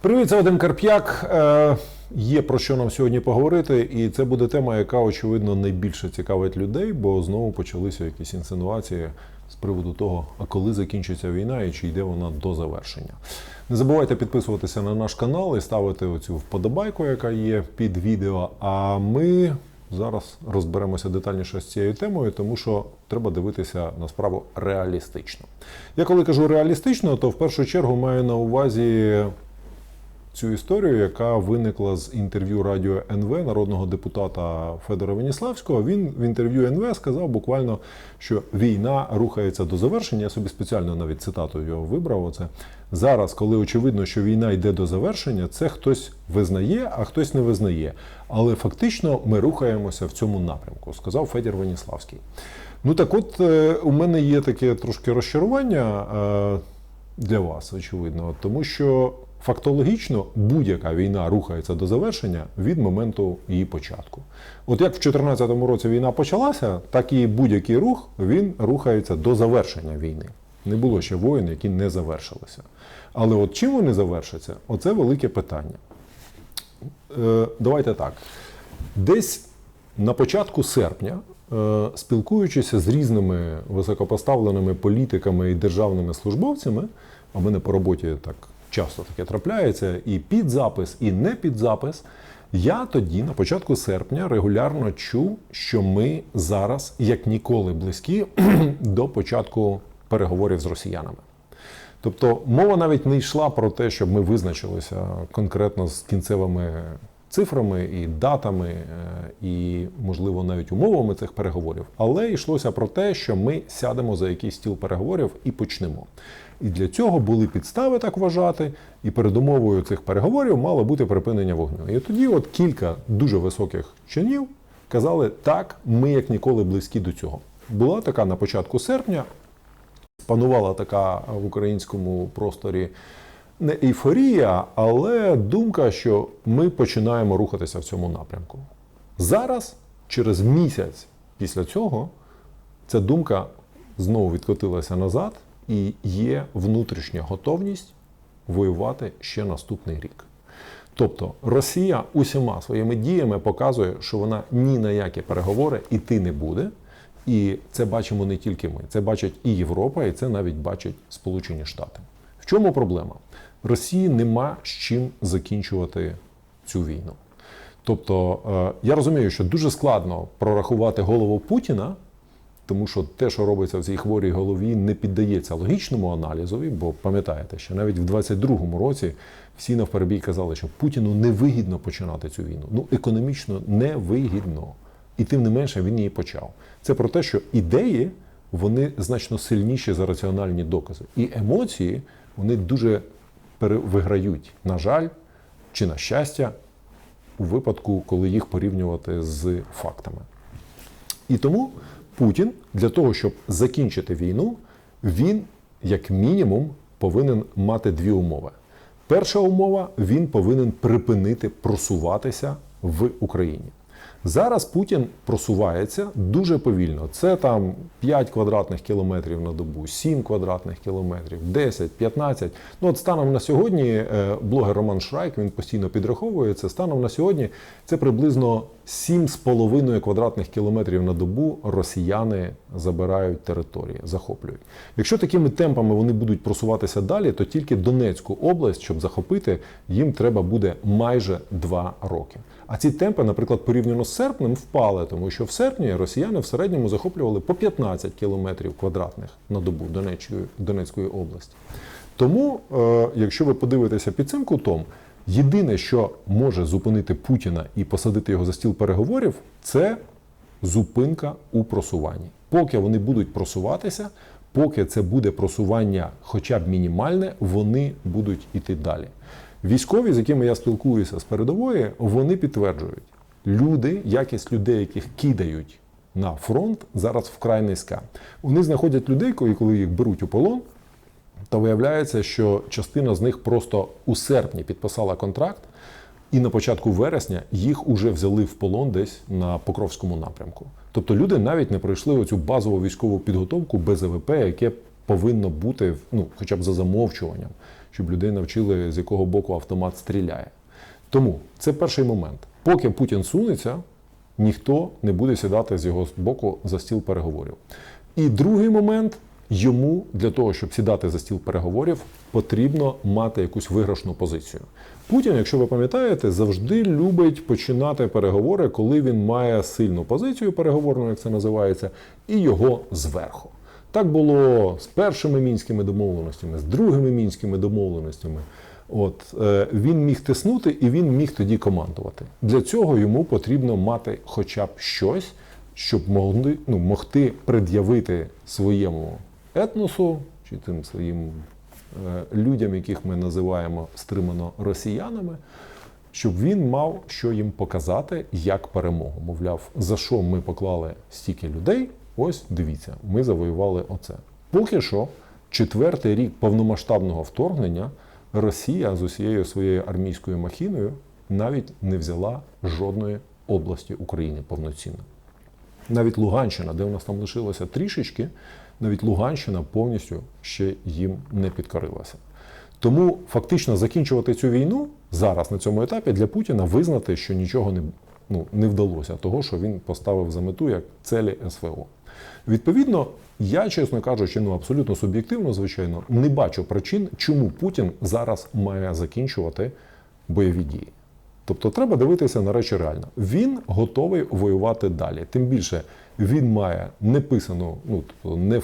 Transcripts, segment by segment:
Привіт, це Вадим Карп'як. Е, Є про що нам сьогодні поговорити, і це буде тема, яка очевидно найбільше цікавить людей, бо знову почалися якісь інсинуації з приводу того, а коли закінчиться війна і чи йде вона до завершення. Не забувайте підписуватися на наш канал і ставити оцю вподобайку, яка є під відео. А ми зараз розберемося детальніше з цією темою, тому що треба дивитися на справу реалістично. Я коли кажу реалістично, то в першу чергу маю на увазі цю історію, яка виникла з інтерв'ю радіо НВ народного депутата Федора Веніславського. Він в інтерв'ю НВ сказав буквально, що війна рухається до завершення. Я собі спеціально навіть цитату його вибрав. Оце зараз, коли очевидно, що війна йде до завершення, це хтось визнає, а хтось не визнає. Але фактично ми рухаємося в цьому напрямку, сказав Федір Веніславський. Ну так, от е, у мене є таке трошки розчарування е, для вас, очевидно, тому що фактологічно будь-яка війна рухається до завершення від моменту її початку. От як в 2014 році війна почалася, так і будь-який рух він рухається до завершення війни. Не було ще воїн, які не завершилися. Але от чим вони завершаться, оце велике питання. Е, давайте так. Десь на початку серпня, е, спілкуючися з різними високопоставленими політиками і державними службовцями, а мене по роботі так часто таке трапляється, і під запис, і не під запис, я тоді, на початку серпня, регулярно чув, що ми зараз, як ніколи, близькі до початку переговорів з росіянами. Тобто мова навіть не йшла про те, щоб ми визначилися конкретно з кінцевими цифрами і датами, е, і, можливо, навіть умовами цих переговорів, але йшлося про те, що ми сядемо за якийсь стіл переговорів і почнемо. І для цього були підстави так вважати, і передумовою цих переговорів мало бути припинення вогню. І тоді, от кілька дуже високих чинів казали, так, ми як ніколи близькі до цього. Була така на початку серпня панувала така в українському просторі не ейфорія, але думка, що ми починаємо рухатися в цьому напрямку. Зараз, через місяць після цього, ця думка знову відкотилася назад, і є внутрішня готовність воювати ще наступний рік. Тобто Росія усіма своїми діями показує, що вона ні на які переговори йти не буде. І це бачимо не тільки ми, це бачить і Європа, і це навіть бачать Сполучені Штати. В чому проблема? Росії нема з чим закінчувати цю війну. Тобто, е, я розумію, що дуже складно прорахувати голову Путіна, тому що те, що робиться в цій хворій голові, не піддається логічному аналізові, бо пам'ятаєте, що навіть в 22-му році всі навперебій казали, що Путіну невигідно починати цю війну. Ну, економічно невигідно. І тим не менше він її почав. Це про те, що ідеї вони значно сильніші за раціональні докази. І емоції вони дуже виграють, на жаль, чи на щастя, у випадку, коли їх порівнювати з фактами. І тому Путін для того, щоб закінчити війну, він, як мінімум, повинен мати дві умови. Перша умова він повинен припинити просуватися в Україні. Зараз Путін просувається дуже повільно. Це там 5 квадратних кілометрів на добу, 7 квадратних кілометрів, 10, 15. Ну от станом на сьогодні е, блогер Роман Шрайк він постійно підраховує це. Станом на сьогодні це приблизно 7,5 квадратних кілометрів на добу росіяни забирають території, захоплюють. Якщо такими темпами вони будуть просуватися далі, то тільки Донецьку область, щоб захопити, їм треба буде майже 2 роки. А ці темпи, наприклад, порівняно з серпнем, впали, тому що в серпні росіяни в середньому захоплювали по 15 кілометрів квадратних на добу Донецької, області. Тому, е, якщо ви подивитеся під цим кутом, єдине, що може зупинити Путіна і посадити його за стіл переговорів, це зупинка у просуванні. Поки вони будуть просуватися, поки це буде просування, хоча б мінімальне, вони будуть іти далі. Військові, з якими я спілкуюся з передової, вони підтверджують, люди, якість людей, яких кидають на фронт, зараз вкрай низька. Вони знаходять людей, коли їх беруть у полон, то виявляється, що частина з них просто у серпні підписала контракт, і на початку вересня їх уже взяли в полон десь на Покровському напрямку. Тобто люди навіть не пройшли оцю базову військову підготовку без АВП, яке повинно бути ну, хоча б за замовчуванням щоб людей навчили, з якого боку автомат стріляє. Тому це перший момент. Поки Путін сунеться, ніхто не буде сідати з його боку за стіл переговорів. І другий момент йому для того, щоб сідати за стіл переговорів, потрібно мати якусь виграшну позицію. Путін, якщо ви пам'ятаєте, завжди любить починати переговори, коли він має сильну позицію переговорну, як це називається, і його зверху. Так було з першими мінськими домовленостями, з другими мінськими домовленостями. От е, він міг тиснути і він міг тоді командувати. Для цього йому потрібно мати хоча б щось, щоб могли, ну, могти пред'явити своєму етносу чи тим своїм е, людям, яких ми називаємо стримано росіянами, щоб він мав що їм показати як перемогу. Мовляв, за що ми поклали стільки людей? Ось дивіться, ми завоювали оце. Поки що, четвертий рік повномасштабного вторгнення. Росія з усією своєю армійською махіною навіть не взяла жодної області України повноцінно. Навіть Луганщина, де у нас там лишилося трішечки, навіть Луганщина повністю ще їм не підкорилася. Тому фактично закінчувати цю війну зараз на цьому етапі для Путіна визнати, що нічого не, ну, не вдалося, того, що він поставив за мету як целі СВО. Відповідно, я, чесно кажучи, ну абсолютно суб'єктивно, звичайно, не бачу причин, чому Путін зараз має закінчувати бойові дії. Тобто треба дивитися на речі реально. Він готовий воювати далі. Тим більше він має неписану, ну тобто не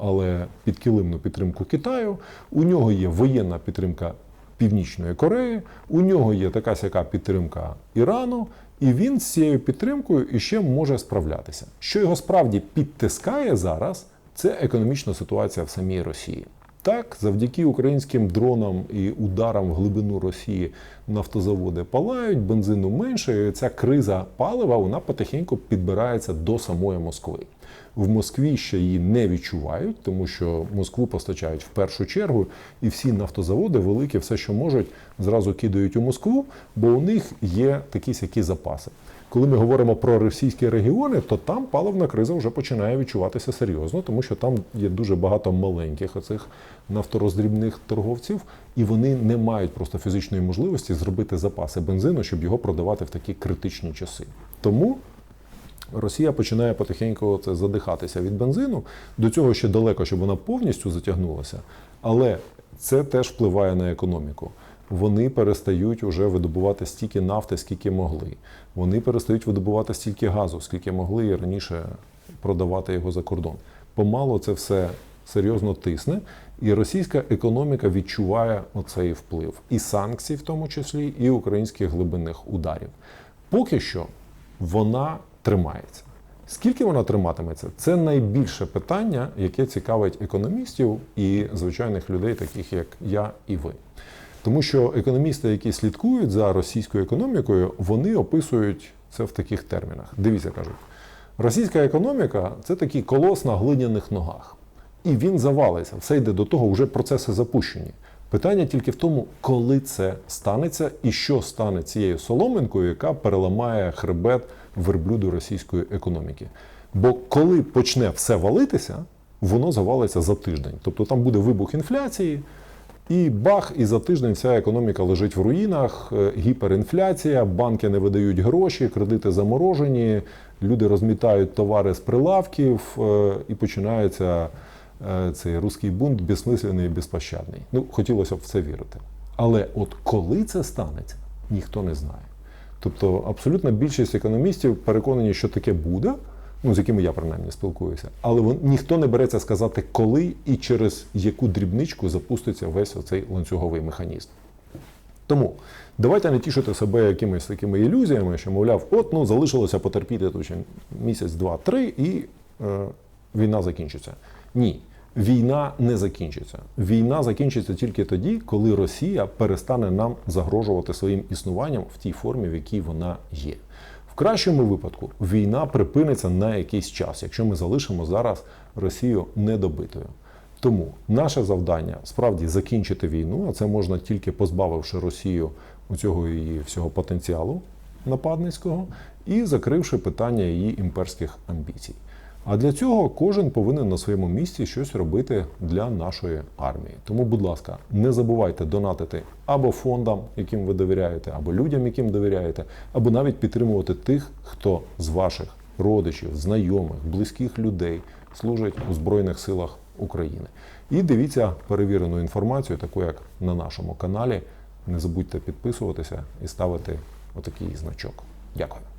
але підкилимну підтримку Китаю. У нього є воєнна підтримка Північної Кореї, у нього є така сяка підтримка Ірану, і він з цією підтримкою іще може справлятися. Що його справді підтискає зараз, це економічна ситуація в самій Росії. Так, завдяки українським дронам і ударам в глибину Росії нафтозаводи палають, бензину менше. і Ця криза палива вона потихеньку підбирається до самої Москви. В Москві ще її не відчувають, тому що Москву постачають в першу чергу, і всі нафтозаводи великі, все, що можуть, зразу кидають у Москву, бо у них є такі сякі запаси. Коли ми говоримо про російські регіони, то там паливна криза вже починає відчуватися серйозно, тому що там є дуже багато маленьких оцих нафтороздрібних торговців, і вони не мають просто фізичної можливості зробити запаси бензину, щоб його продавати в такі критичні часи. Тому Росія починає потихеньку це задихатися від бензину. До цього ще далеко, щоб вона повністю затягнулася, але це теж впливає на економіку. Вони перестають уже видобувати стільки нафти, скільки могли. Вони перестають видобувати стільки газу, скільки могли раніше продавати його за кордон. Помало це все серйозно тисне, і російська економіка відчуває оцей вплив і санкцій, в тому числі, і українських глибинних ударів. Поки що вона тримається. Скільки вона триматиметься, це найбільше питання, яке цікавить економістів і звичайних людей, таких як я і ви. Тому що економісти, які слідкують за російською економікою, вони описують це в таких термінах. Дивіться, кажуть, російська економіка це такий колос на глиняних ногах. І він завалиться. Все йде до того, вже процеси запущені. Питання тільки в тому, коли це станеться і що стане цією соломинкою, яка переламає хребет верблюду російської економіки. Бо коли почне все валитися, воно завалиться за тиждень. Тобто там буде вибух інфляції, і бах, і за тиждень вся економіка лежить в руїнах, е, гіперінфляція, банки не видають гроші, кредити заморожені, люди розмітають товари з прилавків е, і починається е, цей руський бунт безсмисленний і безпощадний. Ну, хотілося б в це вірити. Але от коли це станеться, ніхто не знає. Тобто, абсолютна більшість економістів переконані, що таке буде, ну з якими я принаймні спілкуюся, але вон, ніхто не береться сказати, коли і через яку дрібничку запуститься весь оцей ланцюговий механізм. Тому давайте не тішити себе якимись такими ілюзіями, що, мовляв, от ну залишилося потерпіти тут місяць, два, три, і е, війна закінчиться. Ні. Війна не закінчиться. Війна закінчиться тільки тоді, коли Росія перестане нам загрожувати своїм існуванням в тій формі, в якій вона є. Кращому випадку війна припиниться на якийсь час, якщо ми залишимо зараз Росію недобитою. Тому наше завдання справді закінчити війну, а це можна тільки позбавивши Росію у цього її всього потенціалу нападницького і закривши питання її імперських амбіцій. А для цього кожен повинен на своєму місці щось робити для нашої армії. Тому, будь ласка, не забувайте донатити або фондам, яким ви довіряєте, або людям, яким довіряєте, або навіть підтримувати тих, хто з ваших родичів, знайомих, близьких людей служить у Збройних силах України. І дивіться перевірену інформацію, таку як на нашому каналі. Не забудьте підписуватися і ставити отакий значок. Дякую.